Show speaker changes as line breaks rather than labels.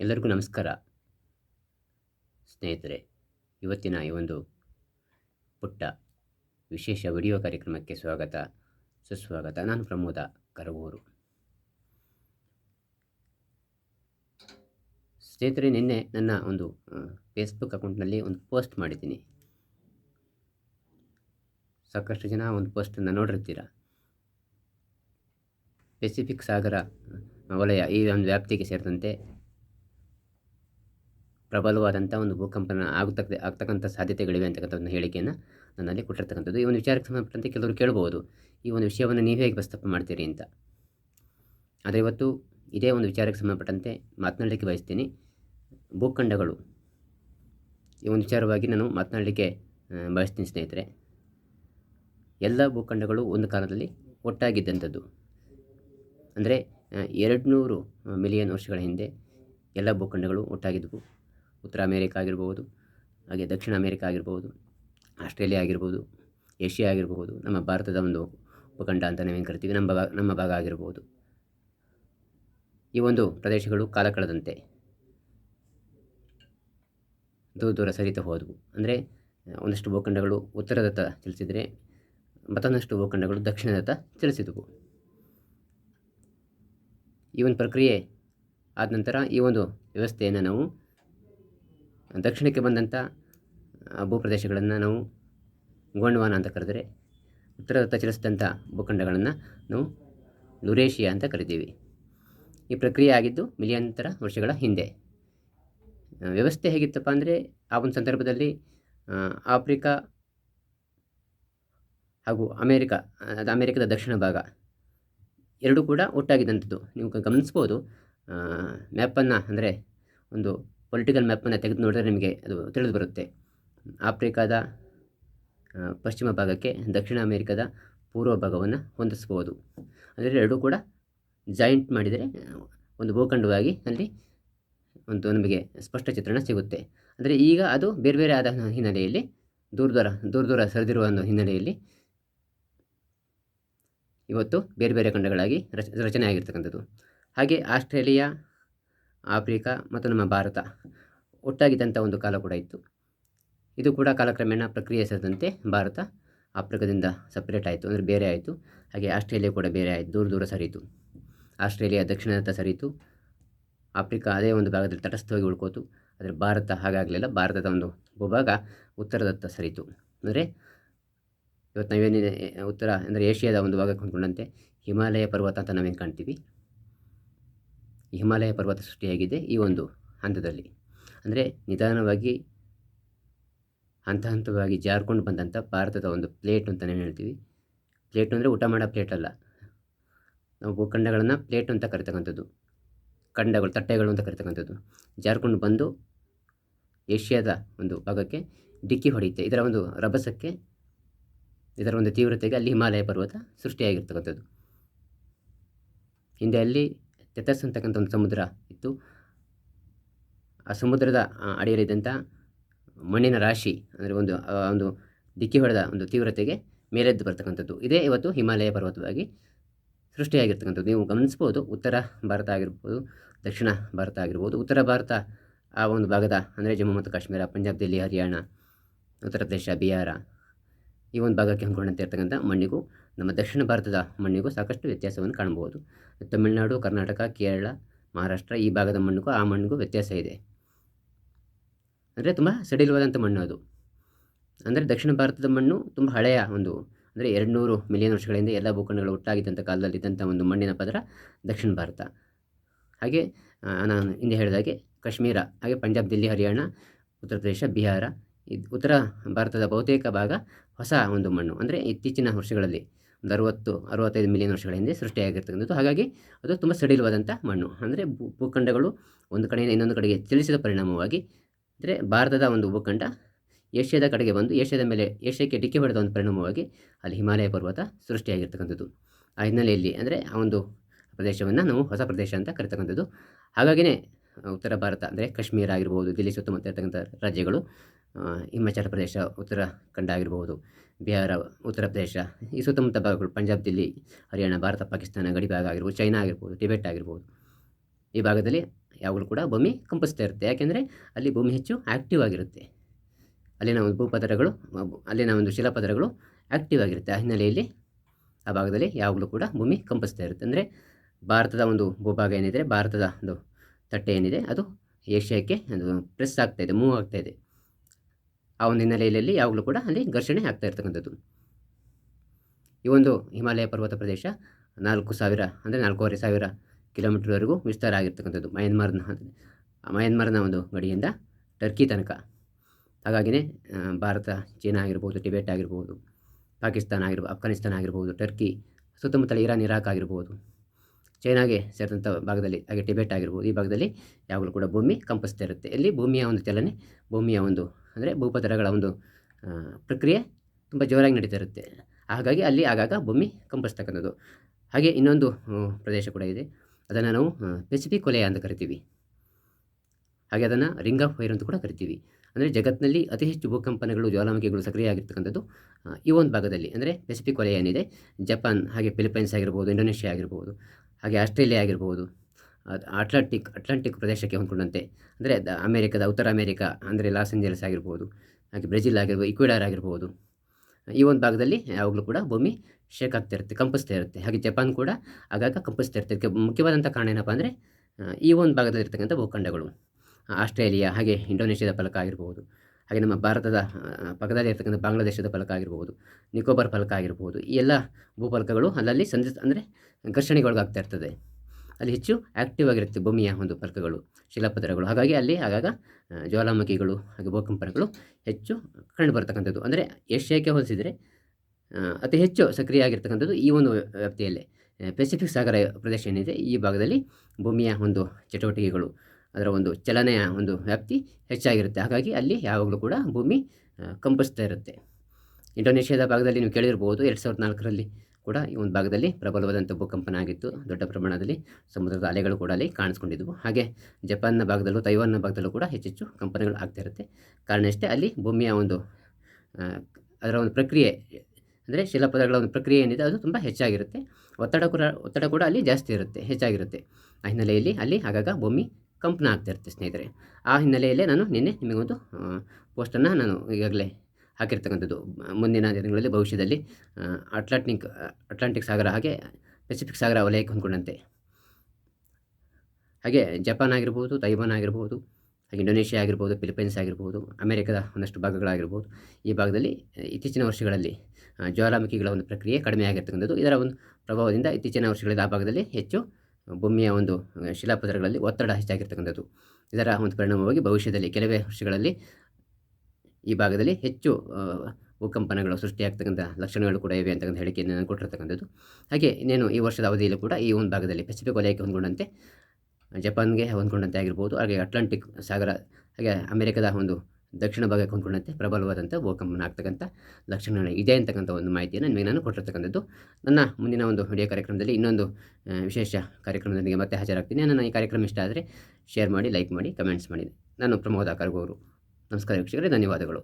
ಎಲ್ಲರಿಗೂ ನಮಸ್ಕಾರ. ಸ್ನೇಹಿತರೆ, ಇವತ್ತಿನ ಈ ಒಂದು ಪುಟ್ಟ ವಿಶೇಷ ವಿಡಿಯೋ ಕಾರ್ಯಕ್ರಮಕ್ಕೆ ಸ್ವಾಗತ. ಸುಸ್ವಾಗತ. ನಾನು ಪ್ರಮೋದ ಕರವೂರು ಸ್ನೇಹಿತರೆ, ನಿನ್ನೆ ನನ್ನ ಒಂದು ಫೇಸ್ಬುಕ್ ಅಕೌಂಟ್ನಲ್ಲಿ ಒಂದು ಪೋಸ್ಟ್ ಮಾಡಿದ್ದೀನಿ. ಸಾಕಷ್ಟು ಜನ ಒಂದು ಪೋಸ್ಟನ್ನು ನೋಡಿರ್ತೀರ. ಪೆಸಿಫಿಕ್ ಸಾಗರ ವಲಯ ಈ ಒಂದು ವ್ಯಾಪ್ತಿಗೆ ಸೇರಿದಂತೆ ಪ್ರಬಲವಾದಂಥ ಒಂದು ಭೂಕಂಪನ ಆಗ್ತಕ್ಕ ಆಗ್ತಕ್ಕಂಥ ಸಾಧ್ಯತೆಗಳಿವೆ ಅಂತಕ್ಕಂಥ ಒಂದು ಹೇಳಿಕೆಯನ್ನು ನನ್ನಲ್ಲಿ ಕೊಟ್ಟಿರ್ತಕ್ಕಂಥದ್ದು. ಈ ಒಂದು ವಿಚಾರಕ್ಕೆ ಸಂಬಂಧಪಟ್ಟಂತೆ ಕೆಲವರು ಕೇಳ್ಬೋದು, ಈ ಒಂದು ವಿಷಯವನ್ನು ನೀವು ಹೇಗೆ ಪ್ರಸ್ತಾಪ ಮಾಡ್ತೀರಿ ಅಂತ. ಆದರೆ ಇವತ್ತು ಇದೇ ಒಂದು ವಿಚಾರಕ್ಕೆ ಸಂಬಂಧಪಟ್ಟಂತೆ ಮಾತನಾಡಲಿಕ್ಕೆ ಬಯಸ್ತೀನಿ. ಭೂಖಂಡಗಳು. ಈ ಒಂದು ವಿಚಾರವಾಗಿ ನಾನು ಮಾತನಾಡಲಿಕ್ಕೆ ಬಯಸ್ತೀನಿ ಸ್ನೇಹಿತರೆ. ಎಲ್ಲ ಭೂಖಂಡಗಳು ಒಂದು ಕಾಲದಲ್ಲಿ ಒಟ್ಟಾಗಿದ್ದಂಥದ್ದು. ಅಂದರೆ ಎರಡು ಮಿಲಿಯನ್ ವರ್ಷಗಳ ಹಿಂದೆ ಎಲ್ಲ ಭೂಖಂಡಗಳು ಒಟ್ಟಾಗಿದ್ದವು ಉತ್ತರ ಅಮೇರಿಕಾ ಆಗಿರ್ಬೋದು, ಹಾಗೆ ದಕ್ಷಿಣ ಅಮೇರಿಕಾ ಆಗಿರ್ಬೋದು, ಆಸ್ಟ್ರೇಲಿಯಾ ಆಗಿರ್ಬೋದು, ಏಷ್ಯಾ ಆಗಿರ್ಬೋದು, ನಮ್ಮ ಭಾರತದ ಒಂದು ಉಪಖಂಡ ಅಂತ ನಾವೇನು ಕರಿತೀವಿ, ನಮ್ಮ ಭಾಗ ನಮ್ಮ ಭಾಗ ಆಗಿರ್ಬೋದು. ಈ ಒಂದು ಪ್ರದೇಶಗಳು ಕಾಲ ಕಳೆದಂತೆ ದೂರ ದೂರ ಸರಿತ ಹೋದವು. ಅಂದರೆ, ಒಂದಷ್ಟು ಭೂಖಂಡಗಳು ಉತ್ತರದತ್ತ ಚಲಿಸಿದರೆ, ಮತ್ತೊಂದಷ್ಟು ಭೂಖಂಡಗಳು ದಕ್ಷಿಣದತ್ತ ಚಲಿಸಿದವು. ಈ ಒಂದು ಪ್ರಕ್ರಿಯೆ ಆದ ನಂತರ ಈ ಒಂದು ವ್ಯವಸ್ಥೆಯನ್ನು ನಾವು ದಕ್ಷಿಣಕ್ಕೆ ಬಂದಂಥ ಭೂಪ್ರದೇಶಗಳನ್ನು ನಾವು ಗೋಂಡ್ವಾನ ಅಂತ ಕರೆದರೆ ಉತ್ತರದತ್ತ ಚಲಿಸಿದಂಥ ಭೂಖಂಡಗಳನ್ನು ನಾವು ಲುರೇಷಿಯಾ ಅಂತ ಕರಿತೀವಿ. ಈ ಪ್ರಕ್ರಿಯೆ ಆಗಿದ್ದು ಮಿಲಿಯಂತರ ವರ್ಷಗಳ ಹಿಂದೆ. ವ್ಯವಸ್ಥೆ ಹೇಗಿತ್ತಪ್ಪ ಅಂದರೆ, ಆ ಒಂದು ಸಂದರ್ಭದಲ್ಲಿ ಆಫ್ರಿಕಾ ಹಾಗೂ ಅಮೇರಿಕ, ಅದು ಅಮೇರಿಕದ ದಕ್ಷಿಣ ಭಾಗ ಎರಡೂ ಕೂಡ ಒಟ್ಟಾಗಿದ್ದಂಥದ್ದು. ನೀವು ಗಮನಿಸ್ಬೋದು ಮ್ಯಾಪನ್ನು ಅಂದರೆ ಒಂದು ಪೊಲಿಟಿಕಲ್ ಮ್ಯಾಪನ್ನು ತೆಗೆದು ನೋಡಿದ್ರೆ ನಿಮಗೆ ಅದು ತಿಳಿದು ಬರುತ್ತೆ. ಆಫ್ರಿಕಾದ ಪಶ್ಚಿಮ ಭಾಗಕ್ಕೆ ದಕ್ಷಿಣ ಅಮೇರಿಕಾದ ಪೂರ್ವ ಭಾಗವನ್ನು ಹೊಂದಿಸ್ಬೋದು ಅಂದರೆ ಎರಡೂ ಕೂಡ ಜಾಯಿಂಟ್ ಮಾಡಿದರೆ, ಒಂದು ಭೂಖಂಡವಾಗಿ ಅಲ್ಲಿ ಒಂದು ನಮಗೆ ಸ್ಪಷ್ಟ ಚಿತ್ರಣ ಸಿಗುತ್ತೆ. ಅಂದರೆ ಈಗ ಅದು ಬೇರೆ ಬೇರೆ ಆದ ಹಿನ್ನೆಲೆಯಲ್ಲಿ, ದೂರ ದೂರ ದೂರ ದೂರ ಸರಿದಿರುವ ಒಂದು ಹಿನ್ನೆಲೆಯಲ್ಲಿ ಇವತ್ತು ಬೇರೆ ಬೇರೆ ಖಂಡಗಳಾಗಿ ರಚ ರಚನೆ ಆಗಿರ್ತಕ್ಕಂಥದ್ದು ಹಾಗೆ ಆಸ್ಟ್ರೇಲಿಯಾ ಆಫ್ರಿಕಾ ಮತ್ತು ನಮ್ಮ ಭಾರತ ಒಟ್ಟಾಗಿದ್ದಂಥ ಒಂದು ಕಾಲ ಕೂಡ ಇತ್ತು. ಇದು ಕೂಡ ಕಾಲಕ್ರಮೇಣ ಪ್ರಕ್ರಿಯೆ ಸೇರಿದಂತೆ ಭಾರತ ಆಫ್ರಿಕಾದಿಂದ ಸಪ್ರೇಟ್ ಆಯಿತು, ಅಂದರೆ ಬೇರೆ ಆಯಿತು. ಹಾಗೆ ಆಸ್ಟ್ರೇಲಿಯಾ ಕೂಡ ಬೇರೆ ಆಯಿತು, ದೂರ ದೂರ ಸರಿಯಿತು. ಆಸ್ಟ್ರೇಲಿಯಾ ದಕ್ಷಿಣದತ್ತ ಸರಿಯಿತು. ಆಫ್ರಿಕಾ ಅದೇ ಒಂದು ಭಾಗದಲ್ಲಿ ತಟಸ್ಥವಾಗಿ ಉಳ್ಕೋತು. ಆದರೆ ಭಾರತ ಹಾಗಾಗಲಿಲ್ಲ. ಭಾರತದ ಒಂದು ಭೂಭಾಗ ಉತ್ತರದತ್ತ ಸರಿಯಿತು. ಅಂದರೆ ಇವತ್ತು ನಾವೇನಿದೆ, ಉತ್ತರ, ಅಂದರೆ ಏಷ್ಯಾದ ಒಂದು ಭಾಗಕ್ಕೆ ಹೊಂದ್ಕೊಂಡಂತೆ ಹಿಮಾಲಯ ಪರ್ವತ ಅಂತ ನಾವೇನು ಕಾಣ್ತೀವಿ? ಹಿಮಾಲಯ ಪರ್ವತ ಸೃಷ್ಟಿಯಾಗಿದೆ ಈ ಒಂದು ಹಂತದಲ್ಲಿ. ಅಂದರೆ ನಿಧಾನವಾಗಿ ಹಂತ ಹಂತವಾಗಿ ಜಾರ್ಕೊಂಡು ಬಂದಂಥ ಭಾರತದ ಒಂದು ಪ್ಲೇಟ್ ಅಂತಲೇ ಹೇಳ್ತೀವಿ. ಪ್ಲೇಟ್ ಅಂದರೆ ಊಟ ಮಾಡೋ ಪ್ಲೇಟ್ ಅಲ್ಲ. ನಾವು ಭೂಖಂಡಗಳನ್ನು ಪ್ಲೇಟ್ ಅಂತ ಕರಿತಕ್ಕಂಥದ್ದು. ಖಂಡಗಳು, ತಟ್ಟೆಗಳು ಅಂತ ಕರಿತಕ್ಕಂಥದ್ದು. ಜಾರ್ಕೊಂಡು ಬಂದು ಏಷ್ಯಾದ ಒಂದು ಭಾಗಕ್ಕೆ ಡಿಕ್ಕಿ ಹೊಡೆಯುತ್ತೆ. ಇದರ ಒಂದು ರಭಸಕ್ಕೆ, ಇದರ ಒಂದು ತೀವ್ರತೆಗೆ ಅಲ್ಲಿ ಹಿಮಾಲಯ ಪರ್ವತ ಸೃಷ್ಟಿಯಾಗಿರ್ತಕ್ಕಂಥದ್ದು. ಹಿಂದೆ ಅಲ್ಲಿ ತೆತಸ್ ಅಂತಕ್ಕಂಥ ಒಂದು ಸಮುದ್ರ ಇತ್ತು. ಆ ಸಮುದ್ರದ ಅಡಿಯಲ್ಲಿದ್ದಂಥ ಮಣ್ಣಿನ ರಾಶಿ ಅಂದರೆ ಒಂದು ಒಂದು ಡಿಕ್ಕಿ ಹೊಡೆದ ಒಂದು ತೀವ್ರತೆಗೆ ಮೇಲೆದ್ದು ಬರ್ತಕ್ಕಂಥದ್ದು. ಇದೇ ಇವತ್ತು ಹಿಮಾಲಯ ಪರ್ವತವಾಗಿ ಸೃಷ್ಟಿಯಾಗಿರ್ತಕ್ಕಂಥದ್ದು. ನೀವು ಗಮನಿಸ್ಬೋದು, ಉತ್ತರ ಭಾರತ ಆಗಿರ್ಬೋದು, ದಕ್ಷಿಣ ಭಾರತ ಆಗಿರ್ಬೋದು, ಉತ್ತರ ಭಾರತ ಆ ಒಂದು ಭಾಗದ ಅಂದರೆ ಜಮ್ಮು ಮತ್ತು ಕಾಶ್ಮೀರ, ಪಂಜಾಬ್, ದಿಲ್ಲಿ, ಹರಿಯಾಣ, ಉತ್ತರ ಪ್ರದೇಶ, ಬಿಹಾರ ಈ ಒಂದು ಭಾಗಕ್ಕೆ ಹೊಂದ್ಕೊಂಡಂತೆ ಇರ್ತಕ್ಕಂಥ ಮಣ್ಣಿಗೂ, ನಮ್ಮ ದಕ್ಷಿಣ ಭಾರತದ ಮಣ್ಣಿಗೂ ಸಾಕಷ್ಟು ವ್ಯತ್ಯಾಸವನ್ನು ಕಾಣಬಹುದು. ತಮಿಳುನಾಡು, ಕರ್ನಾಟಕ, ಕೇರಳ, ಮಹಾರಾಷ್ಟ್ರ ಈ ಭಾಗದ ಮಣ್ಣಿಗೂ ಆ ಮಣ್ಣಿಗೂ ವ್ಯತ್ಯಾಸ ಇದೆ. ಅಂದರೆ ತುಂಬ ಸಡಿಲವಾದಂಥ ಮಣ್ಣು ಅದು. ಅಂದರೆ ದಕ್ಷಿಣ ಭಾರತದ ಮಣ್ಣು ತುಂಬ ಹಳೆಯ ಒಂದು, ಅಂದರೆ ಎರಡು ನೂರು ಮಿಲಿಯನ್ ವರ್ಷಗಳಿಂದ ಎಲ್ಲ ಭೂಖಂಡಗಳು ಒಟ್ಟಾಗಿದ್ದಂಥ ಕಾಲದಲ್ಲಿದ್ದಂಥ ಒಂದು ಮಣ್ಣಿನ ಪದರ ದಕ್ಷಿಣ ಭಾರತ. ಹಾಗೆ ನಾನು ಹಿಂದೆ ಹೇಳಿದಾಗೆ ಕಾಶ್ಮೀರ, ಹಾಗೆ ಪಂಜಾಬ್, ದಿಲ್ಲಿ, ಹರಿಯಾಣ, ಉತ್ತರ ಪ್ರದೇಶ, ಬಿಹಾರ, ಇದು ಉತ್ತರ ಭಾರತದ ಬಹುತೇಕ ಭಾಗ ಹೊಸ ಒಂದು ಮಣ್ಣು. ಅಂದರೆ ಇತ್ತೀಚಿನ ವರ್ಷಗಳಲ್ಲಿ ಒಂದು ಅರವತ್ತು, ಅರವತ್ತೈದು ಮಿಲಿಯನ್ ವರ್ಷಗಳ ಹಿಂದೆ ಸೃಷ್ಟಿಯಾಗಿರ್ತಕ್ಕಂಥದ್ದು. ಹಾಗಾಗಿ ಅದು ತುಂಬ ಸಡಿಲವಾದಂಥ ಮಣ್ಣು. ಅಂದರೆ ಭೂಖಂಡಗಳು ಒಂದು ಕಡೆಯಿಂದ ಇನ್ನೊಂದು ಕಡೆಗೆ ಚಲಿಸಿದ ಪರಿಣಾಮವಾಗಿ, ಅಂದರೆ ಭಾರತದ ಒಂದು ಭೂಖಂಡ ಏಷ್ಯಾದ ಕಡೆಗೆ ಬಂದು, ಏಷ್ಯಾದ ಮೇಲೆ, ಏಷ್ಯಾಕ್ಕೆ ಡಿಕ್ಕಿ ಹೊಡೆದ ಒಂದು ಪರಿಣಾಮವಾಗಿ ಅಲ್ಲಿ ಹಿಮಾಲಯ ಪರ್ವತ ಸೃಷ್ಟಿಯಾಗಿರ್ತಕ್ಕಂಥದ್ದು. ಆ ಹಿನ್ನೆಲೆಯಲ್ಲಿ, ಅಂದರೆ ಆ ಒಂದು ಪ್ರದೇಶವನ್ನು ನಾವು ಹೊಸ ಪ್ರದೇಶ ಅಂತ ಕರಿತಕ್ಕಂಥದ್ದು. ಹಾಗಾಗಿಯೇ ಉತ್ತರ ಭಾರತ ಅಂದರೆ ಕಾಶ್ಮೀರ ಆಗಿರ್ಬೋದು, ದಿಲ್ಲಿ ಸುತ್ತಮುತ್ತ ಇರ್ತಕ್ಕಂಥ ರಾಜ್ಯಗಳು ಹಿಮಾಚಲ ಪ್ರದೇಶ, ಉತ್ತರಾಖಂಡ ಆಗಿರ್ಬೋದು, ಬಿಹಾರ, ಉತ್ತರ ಪ್ರದೇಶ, ಈ ಸುತ್ತಮುತ್ತ ಭಾಗಗಳು ಪಂಜಾಬ್, ದಿಲ್ಲಿ, ಹರಿಯಾಣ, ಭಾರತ, ಪಾಕಿಸ್ತಾನ, ಗಡಿ ಭಾಗ ಆಗಿರ್ಬೋದು, ಚೈನಾ ಆಗಿರ್ಬೋದು, ಟಿಬೆಟ್ ಆಗಿರ್ಬೋದು. ಈ ಭಾಗದಲ್ಲಿ ಯಾವಾಗಲೂ ಕೂಡ ಭೂಮಿ ಕಂಪಿಸ್ತಾ ಇರುತ್ತೆ. ಯಾಕೆಂದರೆ ಅಲ್ಲಿ ಭೂಮಿ ಹೆಚ್ಚು ಆ್ಯಕ್ಟಿವ್ ಆಗಿರುತ್ತೆ. ಅಲ್ಲಿನ ಒಂದು ಭೂಪದರಗಳು, ಅಲ್ಲಿನ ಒಂದು ಶಿಲಾಪದರಗಳು ಆ್ಯಕ್ಟಿವ್ ಆಗಿರುತ್ತೆ. ಆ ಹಿನ್ನೆಲೆಯಲ್ಲಿ ಆ ಭಾಗದಲ್ಲಿ ಯಾವಾಗಲೂ ಕೂಡ ಭೂಮಿ ಕಂಪಿಸ್ತಾ ಇರುತ್ತೆ. ಅಂದರೆ ಭಾರತದ ಒಂದು ಭೂಭಾಗ ಏನಿದೆ, ಭಾರತದ ಒಂದು ತಟ್ಟೆ ಏನಿದೆ, ಅದು ಏಷ್ಯಾಕ್ಕೆ ಅದು ಪ್ರೆಸ್ ಆಗ್ತಾ ಇದೆ, ಮೂವ್ ಆಗ್ತಾ ಇದೆ. ಆ ಒಂದು ಹಿನ್ನೆಲೆಯಲ್ಲಿ ಯಾವಾಗಲೂ ಕೂಡ ಅಲ್ಲಿ ಘರ್ಷಣೆ ಆಗ್ತಾ ಇರ್ತಕ್ಕಂಥದ್ದು. ಈ ಒಂದು ಹಿಮಾಲಯ ಪರ್ವತ ಪ್ರದೇಶ ನಾಲ್ಕು ಸಾವಿರ ಅಂದರೆ ನಾಲ್ಕೂವರೆ ಸಾವಿರ ಕಿಲೋಮೀಟರ್ವರೆಗೂ ವಿಸ್ತಾರ ಆಗಿರ್ತಕ್ಕಂಥದ್ದು ಮಯನ್ಮಾರ್ನ ಮಯನ್ಮಾರ್ನ ಒಂದು ಗಡಿಯಿಂದ ಟರ್ಕಿ ತನಕ. ಹಾಗಾಗಿನೇ ಭಾರತ ಚೀನಾ ಆಗಿರ್ಬೋದು, ಟಿಬೆಟ್ ಆಗಿರ್ಬೋದು, ಪಾಕಿಸ್ತಾನ ಆಗಿರ್ಬೋದು ಅಫ್ಘಾನಿಸ್ತಾನ ಆಗಿರ್ಬೋದು, ಟರ್ಕಿ, ಸುತ್ತಮುತ್ತಲ ಇರಾನ್, ಇರಾಕ್ ಆಗಿರ್ಬೋದು. ಚೈನಾಗೆ ಸೇರಿದಂಥ ಭಾಗದಲ್ಲಿ, ಹಾಗೆ ಟಿಬೆಟ್ ಆಗಿರ್ಬೋದು, ಈ ಭಾಗದಲ್ಲಿ ಯಾವಾಗಲೂ ಕೂಡ ಭೂಮಿ ಕಂಪಿಸ್ತಾ ಇರುತ್ತೆ. ಇಲ್ಲಿ ಭೂಮಿಯ ಒಂದು ಚಲನೆ, ಭೂಮಿಯ ಒಂದು ಅಂದರೆ ಭೂಪದರಗಳ ಒಂದು ಪ್ರಕ್ರಿಯೆ ತುಂಬ ಜೋರಾಗಿ ನಡೀತಾ ಇರುತ್ತೆ. ಹಾಗಾಗಿ ಅಲ್ಲಿ ಆಗಾಗ ಭೂಮಿ ಕಂಪಿಸ್ತಕ್ಕಂಥದ್ದು. ಹಾಗೆ ಇನ್ನೊಂದು ಪ್ರದೇಶ ಕೂಡ ಇದೆ. ಅದನ್ನು ನಾವು ಪೆಸಿಫಿಕ್ ವಲಯ ಅಂತ ಕರಿತೀವಿ. ಹಾಗೆ ಅದನ್ನು ರಿಂಗ್ ಆಫ್ ಫೈರ್ ಅಂತ ಕೂಡ ಕರಿತೀವಿ. ಅಂದರೆ ಜಗತ್ತಿನಲ್ಲಿ ಅತಿ ಹೆಚ್ಚು ಭೂಕಂಪನಗಳು, ಜ್ವಾಲಾಮುಖಿಗಳು ಸಕ್ರಿಯ ಆಗಿರ್ತಕ್ಕಂಥದ್ದು ಈ ಒಂದು ಭಾಗದಲ್ಲಿ. ಅಂದರೆ ಪೆಸಿಫಿಕ್ ವಲಯ ಏನಿದೆ? ಜಪಾನ್, ಹಾಗೆ ಫಿಲಿಪೈನ್ಸ್ ಆಗಿರ್ಬೋದು, ಇಂಡೋನೇಷ್ಯಾ ಆಗಿರ್ಬೋದು. ಹಾಗೆ ಆಸ್ಟ್ರೇಲಿಯಾ ಆಗಿರ್ಬೋದು ಅಟ್ಲಾಂಟಿಕ್ ಅಟ್ಲಾಂಟಿಕ್ ಪ್ರದೇಶಕ್ಕೆ ಹೊಂದ್ಕೊಂಡಂತೆ. ಅಂದರೆ ದ- ಅಮೇರಿಕದ, ಉತ್ತರ ಅಮೇರಿಕಾ, ಅಂದರೆ ಲಾಸ್ ಏಂಜಲಸ್ ಆಗಿರ್ಬೋದು, ಹಾಗೆ ಬ್ರೆಜಿಲ್ ಆಗಿರ್ಬೋದು ಇಕ್ವಿಡಾರ್ ಆಗಿರ್ಬೋದು. ಈ ಒಂದು ಭಾಗದಲ್ಲಿ ಯಾವಾಗಲೂ ಕೂಡ ಭೂಮಿ ಶೇಕ್ ಆಗ್ತಾ ಇರುತ್ತೆ, ಕಂಪಿಸ್ತಾ ಇರುತ್ತೆ. ಹಾಗೆ ಜಪಾನ್ ಕೂಡ ಆಗಾಗ ಕಂಪಿಸ್ತಾ ಇರುತ್ತೆ ಮುಖ್ಯವಾದಂಥ ಕಾರಣ ಏನಪ್ಪ ಅಂದರೆ ಈ ಒಂದು ಭಾಗದಲ್ಲಿ ಇರ್ತಕ್ಕಂಥ ಭೂಖಂಡಗಳು. ಆಸ್ಟ್ರೇಲಿಯಾ, ಹಾಗೆ ಇಂಡೋನೇಷ್ಯಾದ ಫಲಕ ಆಗಿರ್ಬೋದು, ಹಾಗೆ ನಮ್ಮ ಭಾರತದ ಪಕ್ಕದಲ್ಲಿ ಇರ್ತಕ್ಕಂಥ ಬಾಂಗ್ಲಾದೇಶದ ಫಲಕ ಆಗಿರ್ಬೋದು, ನಿಕೋಬಾರ್ ಫಲಕ ಆಗಿರ್ಬೋದು, ಈ ಎಲ್ಲ ಭೂಫಲಕಗಳು ಅಲ್ಲಲ್ಲಿ ಸಂಧ ಅಂದರೆ ಘರ್ಷಣೆಗೆ ಒಳಗಾಗ್ತಾ ಇರ್ತದೆ ಅಲ್ಲಿ ಹೆಚ್ಚು ಆ್ಯಕ್ಟಿವ್ ಆಗಿರುತ್ತೆ ಭೂಮಿಯ ಒಂದು ಫಲಕಗಳು, ಶಿಲಾಪದರಗಳು. ಹಾಗಾಗಿ ಅಲ್ಲಿ ಆಗಾಗ ಜ್ವಾಲಾಮುಖಿಗಳು ಹಾಗೆ ಭೂಕಂಪನಗಳು ಹೆಚ್ಚು ಕಂಡುಬರ್ತಕ್ಕಂಥದ್ದು ಅಂದರೆ ಏಷ್ಯಾಕ್ಕೆ ಹೋಲಿಸಿದರೆ ಅತಿ ಹೆಚ್ಚು ಸಕ್ರಿಯ ಆಗಿರ್ತಕ್ಕಂಥದ್ದು ಈ ಒಂದು ವ್ಯಾಪ್ತಿಯಲ್ಲೇ. ಪೆಸಿಫಿಕ್ ಸಾಗರ ಪ್ರದೇಶ ಏನಿದೆ, ಈ ಭಾಗದಲ್ಲಿ ಭೂಮಿಯ ಒಂದು ಚಟುವಟಿಕೆಗಳು, ಅದರ ಒಂದು ಚಲನೆಯ ಒಂದು ವ್ಯಾಪ್ತಿ ಹೆಚ್ಚಾಗಿರುತ್ತೆ. ಹಾಗಾಗಿ ಅಲ್ಲಿ ಯಾವಾಗಲೂ ಕೂಡ ಭೂಮಿ ಕಂಪಿಸ್ತಾ ಇರುತ್ತೆ. ಇಂಡೋನೇಷ್ಯಾದ ಭಾಗದಲ್ಲಿ ನೀವು ಕೇಳಿರ್ಬೋದು, ಎರಡು ಸಾವಿರದ ನಾಲ್ಕರಲ್ಲಿ ಕೂಡ ಈ ಒಂದು ಭಾಗದಲ್ಲಿ ಪ್ರಬಲವಾದಂಥ ಭೂಕಂಪನ ಆಗಿತ್ತು. ದೊಡ್ಡ ಪ್ರಮಾಣದಲ್ಲಿ ಸಮುದ್ರದ ಅಲೆಗಳು ಕೂಡ ಅಲ್ಲಿ ಕಾಣಿಸ್ಕೊಂಡಿದ್ವು. ಹಾಗೆ ಜಪಾನ್ನ ಭಾಗದಲ್ಲೂ, ತೈವಾನ್ನ ಭಾಗದಲ್ಲೂ ಕೂಡ ಹೆಚ್ಚೆಚ್ಚು ಕಂಪನಿಗಳು ಆಗ್ತಾ ಇರುತ್ತೆ. ಕಾರಣ ಅಷ್ಟೇ ಅಲ್ಲಿ ಭೂಮಿಯ ಒಂದು ಅದರ ಒಂದು ಪ್ರಕ್ರಿಯೆ, ಅಂದರೆ ಶಿಲಾಪದಗಳ ಒಂದು ಪ್ರಕ್ರಿಯೆ ಏನಿದೆ, ಅದು ತುಂಬ ಹೆಚ್ಚಾಗಿರುತ್ತೆ. ಒತ್ತಡ ಕೂಡ ಒತ್ತಡ ಕೂಡ ಅಲ್ಲಿ ಜಾಸ್ತಿ ಇರುತ್ತೆ, ಹೆಚ್ಚಾಗಿರುತ್ತೆ. ಆ ಹಿನ್ನೆಲೆಯಲ್ಲಿ ಅಲ್ಲಿ ಆಗಾಗ ಭೂಮಿ ಕಂಪನ ಆಗ್ತಾ ಇರುತ್ತೆ ಸ್ನೇಹಿತರೆ. ಆ ಹಿನ್ನೆಲೆಯಲ್ಲೇ ನಾನು ನಿನ್ನೆ ನಿಮಗೊಂದು ಪೋಸ್ಟನ್ನು ನಾನು ಈಗಾಗಲೇ ಹಾಕಿರ್ತಕ್ಕಂಥದ್ದು. ಮುಂದಿನ ದಿನಗಳಲ್ಲಿ ಭವಿಷ್ಯದಲ್ಲಿ ಅಟ್ಲಾಂಟಿಕ್ ಅಟ್ಲಾಂಟಿಕ್ ಸಾಗರ ಹಾಗೆ ಪೆಸಿಫಿಕ್ ಸಾಗರ ವಲಯಕ್ಕೆ ಹೊಂದ್ಕೊಂಡಂತೆ. ಹಾಗೆ ಜಪಾನ್ ಆಗಿರ್ಬೋದು ತೈವಾನ್ ಆಗಿರ್ಬೋದು, ಹಾಗೆ ಇಂಡೋನೇಷ್ಯಾ ಆಗಿರ್ಬೋದು ಫಿಲಿಪೈನ್ಸ್ ಆಗಿರ್ಬೋದು, ಅಮೆರಿಕದ ಒಂದಷ್ಟು ಭಾಗಗಳಾಗಿರ್ಬೋದು. ಈ ಭಾಗದಲ್ಲಿ ಇತ್ತೀಚಿನ ವರ್ಷಗಳಲ್ಲಿ ಜ್ವಾಲಾಮುಖಿಗಳ ಒಂದು ಪ್ರಕ್ರಿಯೆ ಕಡಿಮೆ ಆಗಿರ್ತಕ್ಕಂಥದ್ದು. ಇದರ ಒಂದು ಪ್ರಭಾವದಿಂದ ಇತ್ತೀಚಿನ ವರ್ಷಗಳಲ್ಲಿ ಆ ಭಾಗದಲ್ಲಿ ಹೆಚ್ಚು ಭೂಮಿಯ ಒಂದು ಶಿಲಾಪದರಗಳಲ್ಲಿ ಒತ್ತಡ ಹೆಚ್ಚಾಗಿರ್ತಕ್ಕಂಥದ್ದು. ಇದರ ಒಂದು ಪರಿಣಾಮವಾಗಿ ಭವಿಷ್ಯದಲ್ಲಿ ಕೆಲವೇ ವರ್ಷಗಳಲ್ಲಿ ಈ ಭಾಗದಲ್ಲಿ ಹೆಚ್ಚು ಭೂಕಂಪನಗಳು ಸೃಷ್ಟಿಯಾಗ್ತಕ್ಕಂಥ ಲಕ್ಷಣಗಳು ಕೂಡ ಇವೆ ಅಂತಕ್ಕಂಥ ಹೇಳಿಕೆಯನ್ನು ನಾನು ಕೊಟ್ಟಿರ್ತಕ್ಕಂಥದ್ದು. ಹಾಗೆ ಇನ್ನೇನು ಈ ವರ್ಷದ ಅವಧಿಯಲ್ಲೂ ಕೂಡ ಈ ಒಂದು ಭಾಗದಲ್ಲಿ ಪೆಸಿಫಿಕ್ ವಲಯಕ್ಕೆ ಹೊಂದ್ಕೊಂಡಂತೆ ಜಪಾನ್ಗೆ ಹೊಂದ್ಕೊಂಡಂತೆ ಆಗಿರ್ಬೋದು, ಹಾಗೆ ಅಟ್ಲಾಂಟಿಕ್ ಸಾಗರ, ಹಾಗೆ ಅಮೆರಿಕದ ಒಂದು ದಕ್ಷಿಣ ಭಾಗಕ್ಕೆ ಹೊಂದ್ಕೊಂಡಂತೆ ಪ್ರಬಲವಾದಂಥ ಭೂಕಂಪನ ಆಗ್ತಕ್ಕಂಥ ಲಕ್ಷಣಗಳು ಇದೆ ಅಂತಕ್ಕಂಥ ಒಂದು ಮಾಹಿತಿಯನ್ನು ನಿಮಗೆ ನಾನು ಕೊಟ್ಟಿರ್ತಕ್ಕಂಥದ್ದು. ನನ್ನ ಮುಂದಿನ ಒಂದು ವಿಡಿಯೋ ಕಾರ್ಯಕ್ರಮದಲ್ಲಿ ಇನ್ನೊಂದು ವಿಶೇಷ ಕಾರ್ಯಕ್ರಮದೊಂದಿಗೆ ಮತ್ತೆ ಹಾಜರಾಗ್ತೀನಿ. ನನ್ನ ಈ ಕಾರ್ಯಕ್ರಮ ಇಷ್ಟ ಆದರೆ ಶೇರ್ ಮಾಡಿ ಲೈಕ್ ಮಾಡಿ ಕಮೆಂಟ್ಸ್ ಮಾಡಿ. ನಾನು ಪ್ರಮೋದ ಕರಗೋರು. ನಮಸ್ಕಾರ ವೀಕ್ಷಕರೇ ಧನ್ಯವಾದಗಳು